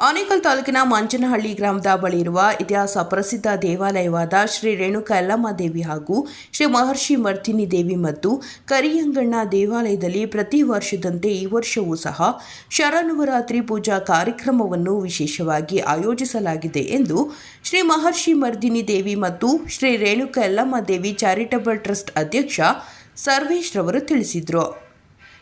ಆನೇಕಲ್ ತಾಲೂಕಿನ ಮಂಚನಹಳ್ಳಿ ಗ್ರಾಮದ ಬಳಿ ಇರುವ ಇತಿಹಾಸ ಪ್ರಸಿದ್ಧ ದೇವಾಲಯವಾದ ಶ್ರೀ ರೇಣುಕಾ ಯಲ್ಲಮ್ಮ ದೇವಿ ಹಾಗೂ ಶ್ರೀ ಮಹರ್ಷಿ ಮರ್ತಿನಿ ದೇವಿ ಮತ್ತು ಕರಿಯಂಗಣ್ಣ ದೇವಾಲಯದಲ್ಲಿ ಪ್ರತಿ ವರ್ಷದಂತೆ ಈ ವರ್ಷವೂ ಸಹ ಶರನವರಾತ್ರಿ ಪೂಜಾ ಕಾರ್ಯಕ್ರಮವನ್ನು ವಿಶೇಷವಾಗಿ ಆಯೋಜಿಸಲಾಗಿದೆ ಎಂದು ಶ್ರೀ ಮಹರ್ಷಿ ಮರ್ದಿನಿ ದೇವಿ ಮತ್ತು ಶ್ರೀ ರೇಣುಕಾ ಯಲ್ಲಮ್ಮ ದೇವಿ ಚಾರಿಟಬಲ್ ಟ್ರಸ್ಟ್ ಅಧ್ಯಕ್ಷ ಸರ್ವೇಶ್ರವರು ತಿಳಿಸಿದರು.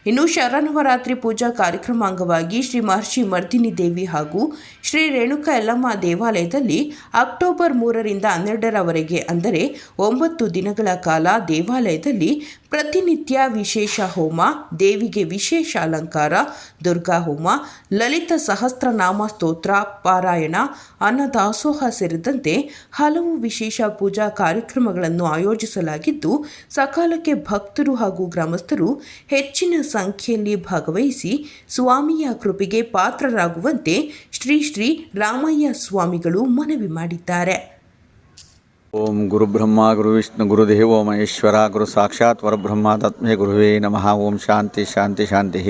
ಇನ್ನು ಶರನವರಾತ್ರಿ ಪೂಜಾ ಕಾರ್ಯಕ್ರಮ ಅಂಗವಾಗಿ ಶ್ರೀ ಮಹರ್ಷಿ ಮರ್ದಿನಿ ದೇವಿ ಹಾಗೂ ಶ್ರೀ ರೇಣುಕ ಯಲ್ಲಮ್ಮ ದೇವಾಲಯದಲ್ಲಿ ಅಕ್ಟೋಬರ್ ಮೂರರಿಂದ ಹನ್ನೆರಡರವರೆಗೆ, ಅಂದರೆ ಒಂಬತ್ತು ದಿನಗಳ ಕಾಲ ದೇವಾಲಯದಲ್ಲಿ ಪ್ರತಿನಿತ್ಯ ವಿಶೇಷ ಹೋಮ, ದೇವಿಗೆ ವಿಶೇಷ ಅಲಂಕಾರ, ದುರ್ಗಾ ಹೋಮ, ಲಲಿತ ಸಹಸ್ರನಾಮ ಸ್ತೋತ್ರ, ಪಾರಾಯಣ, ಅನ್ನದಾಸೋಹ ಸೇರಿದಂತೆ ಹಲವು ವಿಶೇಷ ಪೂಜಾ ಕಾರ್ಯಕ್ರಮಗಳನ್ನು ಆಯೋಜಿಸಲಾಗಿದ್ದು, ಸಕಾಲಕ್ಕೆ ಭಕ್ತರು ಹಾಗೂ ಗ್ರಾಮಸ್ಥರು ಹೆಚ್ಚಿನ ಸಂಖ್ಯೆಯಲ್ಲಿ ಭಾಗವಹಿಸಿ ಸ್ವಾಮಿಯ ಕೃಪೆಗೆ ಪಾತ್ರರಾಗುವಂತೆ ಶ್ರೀ ಶ್ರೀ ರಾಮಯ್ಯ ಸ್ವಾಮಿಗಳು ಮನವಿ ಮಾಡಿದ್ದಾರೆ. ಓಂ ಗುರುಬ್ರಹ್ಮ ಗುರು ವಿಷ್ಣು ಗುರುದೇವೋ ಮಹೇಶ್ವರ, ಗುರು ಸಾಕ್ಷಾತ್ ವರಬ್ರಹ್ಮ, ತತ್ಮೇ ಗುರುವೇ ನಮಃ. ಓಂ ಶಾಂತಿ ಶಾಂತಿ ಶಾಂತಿ.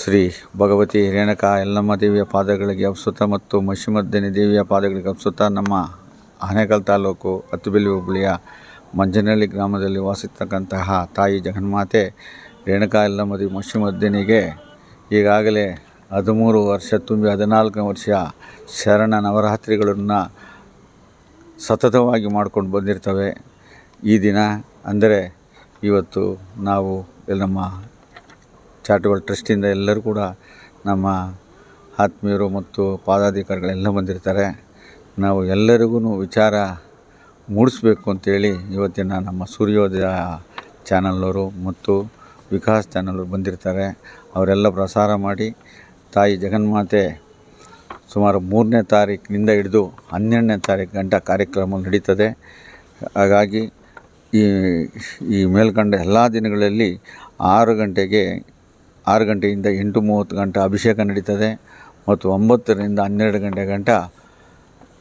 ಶ್ರೀ ಭಗವತಿ ರೇಣುಕಾ ಎಲ್ಲಮ್ಮ ದೇವಿಯ ಪಾದಗಳಿಗೆ ಅಪ್ಸುತ ಮತ್ತು ಮಶಿಮದ್ದನಿ ದೇವಿಯ ಪಾದಗಳಿಗೆ ಅಪ್ಸುತ. ನಮ್ಮ ಆನೇಕಲ್ ತಾಲೂಕು ಅತ್ತುಬೆಲ್ಲಿ ಹೋಬಳಿಯ ಮಂಜನಹಳ್ಳಿ ಗ್ರಾಮದಲ್ಲಿ ವಾಸಿಸ್ತಕ್ಕಂತಹ ತಾಯಿ ಜಗನ್ಮಾತೆ ರೇಣುಕಾ ಯಲ್ಲಮ್ಮ ಮದಿ ಮಶಿಮರ್ದಿನಿಗೆ ಈಗಾಗಲೇ ಹದಿಮೂರು ವರ್ಷ ತುಂಬಿ ಹದಿನಾಲ್ಕನೇ ವರ್ಷ ಶರಣ ನವರಾತ್ರಿಗಳನ್ನು ಸತತವಾಗಿ ಮಾಡ್ಕೊಂಡು ಬಂದಿರ್ತವೆ. ಈ ದಿನ ಅಂದರೆ ಇವತ್ತು ನಾವು ನಮ್ಮ ಚಾರಿಟಬಲ್ ಟ್ರಸ್ಟಿಂದ ಎಲ್ಲರೂ ಕೂಡ ನಮ್ಮ ಆತ್ಮೀಯರು ಮತ್ತು ಪಾದಾಧಿಕಾರಿಗಳೆಲ್ಲ ಬಂದಿರ್ತಾರೆ. ನಾವು ಎಲ್ಲರಿಗೂ ವಿಚಾರ ಮೂಡಿಸ್ಬೇಕು ಅಂತೇಳಿ ಇವತ್ತಿನ ನಮ್ಮ ಸೂರ್ಯೋದಯ ಚಾನಲ್ನವರು ಮತ್ತು ವಿಕಾಸ್ ಚಾನಲ್ ಬಂದಿರ್ತಾರೆ. ಅವರೆಲ್ಲ ಪ್ರಸಾರ ಮಾಡಿ ತಾಯಿ ಜಗನ್ಮಾತೆ ಸುಮಾರು ಮೂರನೇ ತಾರೀಕಿನಿಂದ ಹಿಡಿದು ಹನ್ನೆರಡನೇ ತಾರೀಕು ಗಂಟ ಕಾರ್ಯಕ್ರಮ ನಡೀತದೆ. ಹಾಗಾಗಿ ಈ ಈ ಮೇಲ್ಕಂಡ ಎಲ್ಲ ದಿನಗಳಲ್ಲಿ ಆರು ಗಂಟೆಗೆ, ಆರು ಗಂಟೆಯಿಂದ ಎಂಟು ಮೂವತ್ತು ಗಂಟೆ ಅಭಿಷೇಕ ನಡೀತದೆ. ಮತ್ತು ಒಂಬತ್ತರಿಂದ ಹನ್ನೆರಡು ಗಂಟೆ ಗಂಟ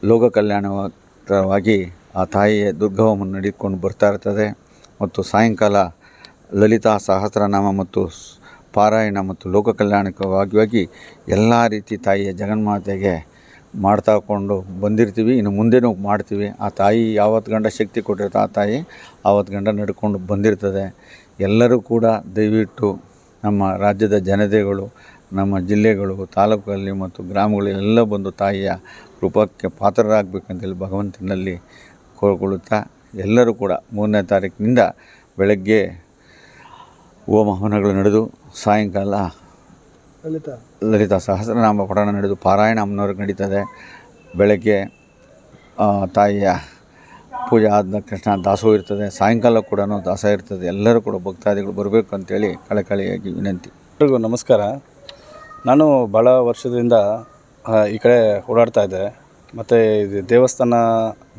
ಲೋಕ ಕಲ್ಯಾಣವಾಗಿ ಆ ತಾಯಿಯ ದುರ್ಗವನ್ನು ನಡೆದುಕೊಂಡು ಬರ್ತಾ ಇರ್ತದೆ. ಮತ್ತು ಸಾಯಂಕಾಲ ಲಲಿತಾ ಸಹಸ್ರನಾಮ ಮತ್ತು ಪಾರಾಯಣ ಮತ್ತು ಲೋಕ ಕಲ್ಯಾಣಕ್ಕಾಗಿ ಎಲ್ಲ ರೀತಿ ತಾಯಿಯ ಜಗನ್ಮಾತೆಗೆ ಮಾಡ್ತಾಕೊಂಡು ಬಂದಿರ್ತೀವಿ. ಇನ್ನು ಮುಂದೆನೂ ಮಾಡ್ತೀವಿ. ಆ ತಾಯಿ ಯಾವತ್ತು ಗಂಡ ಶಕ್ತಿ ಕೊಟ್ಟಿರ್ತಾ ಆ ತಾಯಿ ಆವತ್ತು ಗಂಡ ನಡ್ಕೊಂಡು ಬಂದಿರ್ತದೆ. ಎಲ್ಲರೂ ಕೂಡ ದಯವಿಟ್ಟು ನಮ್ಮ ರಾಜ್ಯದ ಜನತೆಗಳು, ನಮ್ಮ ಜಿಲ್ಲೆಗಳು, ತಾಲೂಕಲ್ಲಿ ಮತ್ತು ಗ್ರಾಮಗಳೆಲ್ಲ ಬಂದು ತಾಯಿಯ ಕೃಪಕ್ಕೆ ಪಾತ್ರರಾಗಬೇಕಂತೇಳಿ ಭಗವಂತನಲ್ಲಿ ಕೋರ್ಕೊಳ್ಳುತ್ತಾ ಎಲ್ಲರೂ ಕೂಡ ಮೂರನೇ ತಾರೀಕಿನಿಂದ ಬೆಳಗ್ಗೆ ಹೋಮ ಹವನಗಳು ನಡೆದು ಸಾಯಂಕಾಲ ಲಲಿತಾ. ಲಲಿತಾ ಸಹಸ್ರನಾಮ ಪಠಣ ನಡೆದು ಪಾರಾಯಣ ಅಮ್ಮನವ್ರಿಗೆ ನಡೀತದೆ. ಬೆಳಗ್ಗೆ ತಾಯಿಯ ಪೂಜೆ ಆದ ಕೃಷ್ಣ ದಾಸೋಹ ಇರ್ತದೆ. ಸಾಯಂಕಾಲ ಕೂಡ ದಾಸ ಇರ್ತದೆ. ಎಲ್ಲರೂ ಕೂಡ ಭಕ್ತಾದಿಗಳು ಬರಬೇಕು ಅಂತೇಳಿ ಕಳಕಳಿಯಾಗಿ ವಿನಂತಿ. ಎಲ್ರಿಗೂ ನಮಸ್ಕಾರ. ನಾನು ಭಾಳ ವರ್ಷದಿಂದ ಈ ಕಡೆ ಓಡಾಡ್ತಾ ಇದ್ದೆ. ಮತ್ತು ಇದು ದೇವಸ್ಥಾನ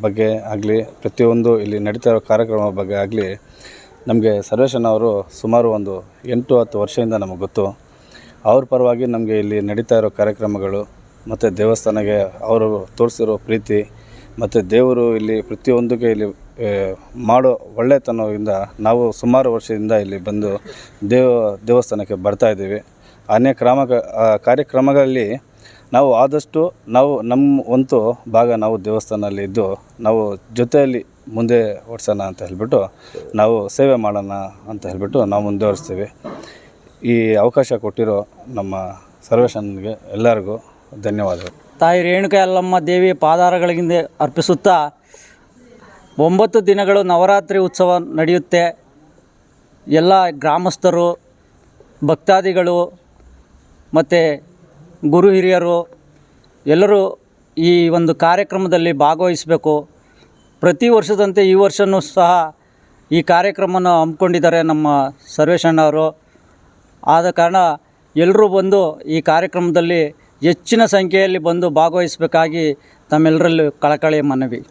ಬಗ್ಗೆ ಆಗಲಿ ಪ್ರತಿಯೊಂದು ಇಲ್ಲಿ ನಡೀತಾ ಇರೋ ಕಾರ್ಯಕ್ರಮ ಬಗ್ಗೆ ಆಗಲಿ ನಮಗೆ ಸರ್ವೇಶನ್ ಅವರು ಸುಮಾರು ಒಂದು ಎಂಟು ಹತ್ತು ವರ್ಷದಿಂದ ನಮಗೆ ಗೊತ್ತು. ಅವ್ರ ಪರವಾಗಿ ನಮಗೆ ಇಲ್ಲಿ ನಡೀತಾ ಇರೋ ಕಾರ್ಯಕ್ರಮಗಳು, ಮತ್ತು ದೇವಸ್ಥಾನಕ್ಕೆ ಅವರು ತೋರಿಸಿರೋ ಪ್ರೀತಿ, ಮತ್ತು ದೇವರು ಇಲ್ಲಿ ಪ್ರತಿಯೊಂದಕ್ಕೆ ಇಲ್ಲಿ ಮಾಡೋ ಒಳ್ಳೆತನದಿಂದ ನಾವು ಸುಮಾರು ವರ್ಷದಿಂದ ಇಲ್ಲಿ ಬಂದು ದೇವ, ದೇವಸ್ಥಾನಕ್ಕೆ ಬರ್ತಾ ಇದ್ದೀವಿ. ಅನೇಕ ಕ್ರಮ ಕಾರ್ಯಕ್ರಮಗಳಲ್ಲಿ ನಾವು ಆದಷ್ಟು ನಾವು ನಮ್ಮ ಒಂತು ಭಾಗ ನಾವು ದೇವಸ್ಥಾನದಲ್ಲಿ ಇದ್ದು ನಾವು ಜೊತೆಯಲ್ಲಿ ಮುಂದೆ ಓಡಿಸೋಣ ಅಂತ ಹೇಳಿಬಿಟ್ಟು ನಾವು ಸೇವೆ ಮಾಡೋಣ ಅಂತ ಹೇಳಿಬಿಟ್ಟು ನಾವು ಮುಂದುವರಿಸ್ತೀವಿ ಈ ಅವಕಾಶ ಕೊಟ್ಟಿರೋ ನಮ್ಮ ಸರ್ವೇಶನ್ಗೆ ಎಲ್ಲರಿಗೂ ಧನ್ಯವಾದಗಳು. ತಾಯಿ ರೇಣುಕ ಯಲ್ಲಮ್ಮ ದೇವಿ ಪಾದಾರಗಳಿಂದ ಅರ್ಪಿಸುತ್ತಾ ಒಂಬತ್ತು ದಿನಗಳು ನವರಾತ್ರಿ ಉತ್ಸವ ನಡೆಯುತ್ತೆ. ಎಲ್ಲ ಗ್ರಾಮಸ್ಥರು, ಭಕ್ತಾದಿಗಳು ಮತ್ತು ಗುರು ಹಿರಿಯರು ಎಲ್ಲರೂ ಈ ಒಂದು ಕಾರ್ಯಕ್ರಮದಲ್ಲಿ ಭಾಗವಹಿಸಬೇಕು. ಪ್ರತಿ ವರ್ಷದಂತೆ ಈ ವರ್ಷವೂ ಸಹ ಈ ಕಾರ್ಯಕ್ರಮವನ್ನು ಹಮ್ಮಿಕೊಂಡಿದ್ದಾರೆ ನಮ್ಮ ಸರ್ವೇಶಣ್ಣವರು ಆದ ಕಾರಣ ಎಲ್ಲರೂ ಬಂದು ಈ ಕಾರ್ಯಕ್ರಮದಲ್ಲಿ ಹೆಚ್ಚಿನ ಸಂಖ್ಯೆಯಲ್ಲಿ ಬಂದು ಭಾಗವಹಿಸಬೇಕಾಗಿ ತಮ್ಮೆಲ್ಲರಲ್ಲೂ ಕಳಕಳಿಯ ಮನವಿ.